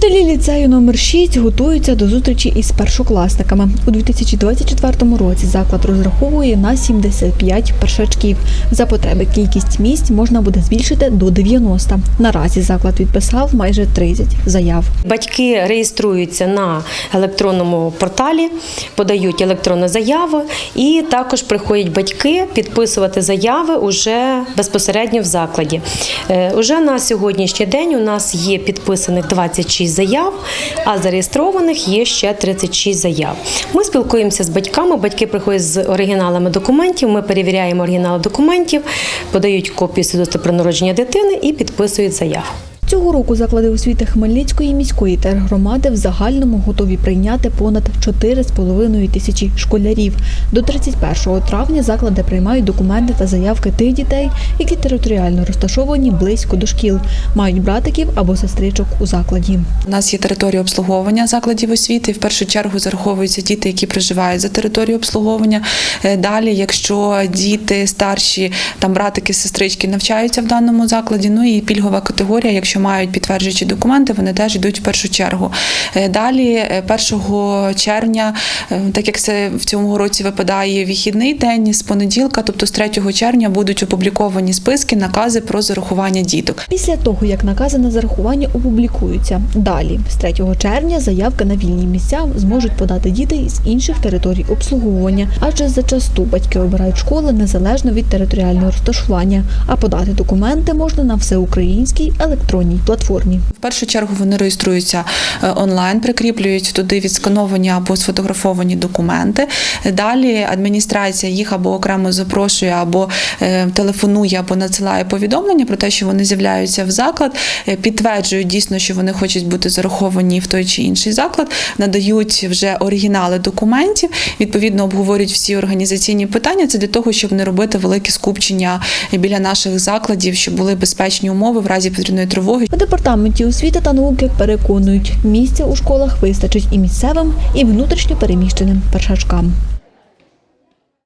Вчителі ліцею номер 6 готуються до зустрічі із першокласниками. У 2024 році заклад розраховує на 75 першачків. За потреби кількість місць можна буде збільшити до 90. Наразі заклад відписав майже 30 заяв. Батьки реєструються на електронному порталі, подають електронну заяву, і також приходять батьки підписувати заяви уже безпосередньо в закладі. Е, Уже на сьогоднішній день у нас є підписаних 26 заяв, а зареєстрованих є ще 36 заяв. Ми спілкуємося з батьками. Батьки приходять з оригіналами документів. Ми перевіряємо оригінали документів, подають копію свідоцтва про народження дитини і підписують заяву. Цього року заклади освіти Хмельницької міської тергромади в загальному готові прийняти понад 4,5 тисячі школярів. До 31 травня заклади приймають документи та заявки тих дітей, які територіально розташовані близько до шкіл, мають братиків або сестричок у закладі. У нас є територія обслуговування закладів освіти. В першу чергу зараховуються діти, які проживають за територією обслуговування. Е, Далі, якщо діти старші, там братики, сестрички навчаються в даному закладі. Ну і пільгова категорія, якщо мають підтверджуючі документи, вони теж йдуть в першу чергу. Е, Далі, е, 1 червня, е, так як це в цьому році випадає вихідний день з понеділка, тобто з 3 червня будуть опубліковані списки, накази про зарахування діток. Після того, як накази на зарахування опублікуються, далі з 3 червня заявки на вільні місця зможуть подати діти з інших територій обслуговування, адже зачасту батьки обирають школи незалежно від територіального розташування, а подати документи можна на всеукраїнській електронній платформі. В першу чергу вони реєструються е, онлайн, прикріплюють туди відскановані або сфотографовані документи. Далі адміністрація їх або окремо запрошує, або е, телефонує, або надсилає повідомлення про те, що вони з'являються в заклад, е, підтверджують дійсно, що вони хочуть бути зараховані в той чи інший заклад, надають вже оригінали документів, відповідно обговорюють всі організаційні питання. Це для того, щоб не робити великі скупчення біля наших закладів, щоб були безпечні умови в разі повітряної тривоги. У департаменті освіти та науки переконують, місця у школах вистачить і місцевим, і внутрішньо переміщеним першачкам.